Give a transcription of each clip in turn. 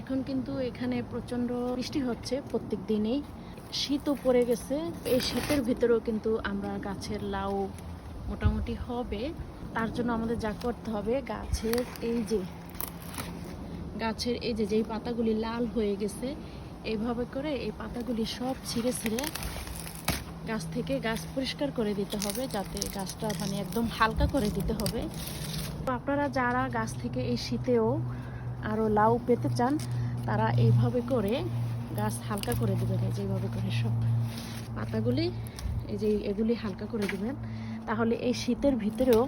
এখন কিন্তু এখানে প্রচণ্ড বৃষ্টি হচ্ছে প্রত্যেক দিনেই শীতও পড়ে গেছে। এই শীতের ভিতরেও কিন্তু আমরা গাছের লাউ মোটামুটি হবে। তার জন্য আমাদের যা করতে হবে, গাছের এই যে, গাছের এই যে, যেই পাতাগুলি লাল হয়ে গেছে এইভাবে করে এই পাতাগুলি সব ছিঁড়ে ছিঁড়ে গাছ থেকে গাছ পরিষ্কার করে দিতে হবে, যাতে গাছটা মানে একদম হালকা করে দিতে হবে। আপনারা যারা গাছ থেকে এই শীতেও আরও লাউ পেতে চান, তারা এইভাবে করে গাছ হালকা করে দেবেন, এই যে এইভাবে করে সব পাতাগুলি, এই যে এগুলি হালকা করে দেবেন। তাহলে এই শীতের ভিতরেও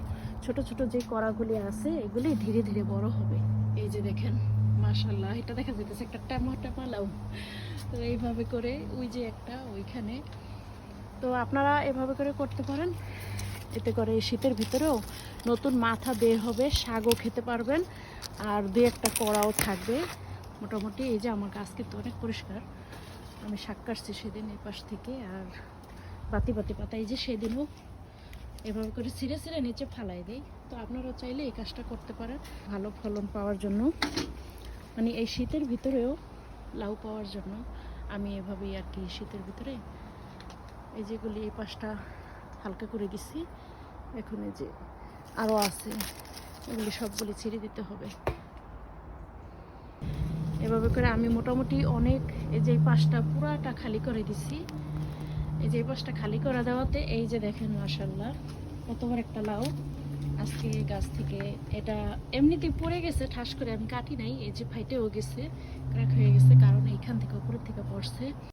ছোট ছোট যে কড়াগুলি আছে, এগুলি ধীরে ধীরে বড় হবে। এই যে দেখেন মাশাল্লাহ এটা দেখা যেতেছে একটা ট্যামা লাউ। তো এইভাবে করে ওই যে একটা ওইখানে। তো আপনারা এভাবে করে করতে পারেন। এতে করে এই শীতের ভিতরেও নতুন মাথা বের হবে, শাকও খেতে পারবেন, আর দু একটা কড়াও থাকবে। মোটামুটি এই যে আমার গাছ কিন্তু অনেক পরিষ্কার। আমি শাক কাটছি সেদিন এই পাশ থেকে, আর পাতি পাতি পাতা এই যে সেদিনও এভাবে করে ছিঁড়ে ছিঁড়ে নিচে ফালাই দেই। তো আপনারা চাইলে এই কাজটা করতে পারেন। ভালো ফলন পাওয়ার জন্য মানে এই শীতের ভিতরেও লাউ পাওয়ার জন্য আমি এভাবেই আর কি শীতের ভিতরে এই যেগুলি এই পাশটা হালকা করে দিছি। এখন এই যে আরও আছে, এগুলি সবগুলি ছেড়ে দিতে হবে। এভাবে করে আমি মোটামুটি অনেক এই যে পাশটা পুরাটা খালি করে দিছি। এই যে পাশটা খালি করে দেওয়াতে এই যে দেখেন মাসাল্লাহ কতবার একটা লাউ। আজকে গাছ থেকে এটা এমনিতেই পড়ে গেছে, ঠাস করে আমি কাটি নাই, এই যে ফাইটেও গেছে, ক্র্যাক হয়ে গেছে, কারণ এইখান থেকে উপরের থেকে পড়ছে।